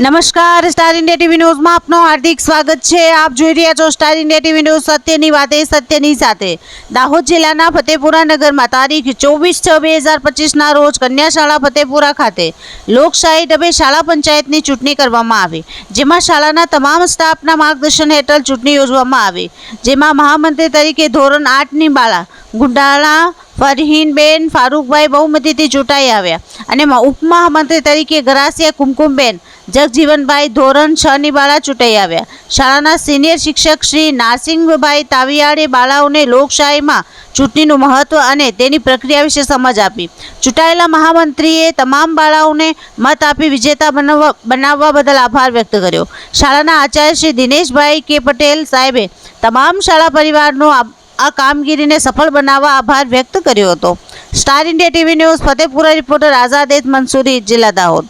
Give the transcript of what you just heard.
નમસ્કાર, star India TV ન્યૂઝમાં આપનું હાર્દિક સ્વાગત છે. આપ જોઈ રહ્યા છો સ્ટાર ઇન્ડિયા ટીવી ન્યૂઝ સત્યની વાતે, સત્યની સાથે. દાહોદ જિલ્લાના ફતેપુરા નગરમાં તારીખ ચોવીસ છ બે હજાર પચીસના રોજ કન્યા શાળા ફતેપુરા ખાતે લોકશાહી ઢબે શાળા પંચાયતની ચૂંટણી કરવામાં આવી, જેમાં શાળાના તમામ સ્ટાફના માર્ગદર્શન હેઠળ ચૂંટણી યોજવામાં આવી, જેમાં મહામંત્રી તરીકે ધોરણ આઠની બાળા ગુંડાળા ફરહીનબેન, ફારૂકભાઈ બહુમતીથી ચૂંટાઈ આવ્યા. અને ઉપમહામંત્રી તરીકે ગરાસિયા કુમકુમબેન, જગજીવનભાઈ ધોરણ છ ની બાળા ચૂંટાઈ આવ્યા. શાળાના સિનિયર શિક્ષક શ્રી નાસિંગભાઈ તાવિયાળે બાળાઓને લોકશાહીમાં ચૂંટણીનું મહત્વ અને તેની પ્રક્રિયા વિશે સમજ આપી. ચૂંટાયેલા મહામંત્રીએ તમામ બાળાઓને મત આપી વિજેતા બનાવવા બનાવવા બદલ આભાર વ્યક્ત કર્યો. શાળાના આચાર્ય શ્રી દિનેશભાઈ કે પટેલ સાહેબે તમામ શાળા પરિવારનો આ કામગીરીને સફળ બનાવવા આભાર વ્યક્ત કર્યો હતો. Star India TV news, Fatepura reporter Azad એદ Mansuri, જિલ્લા દાહોદ.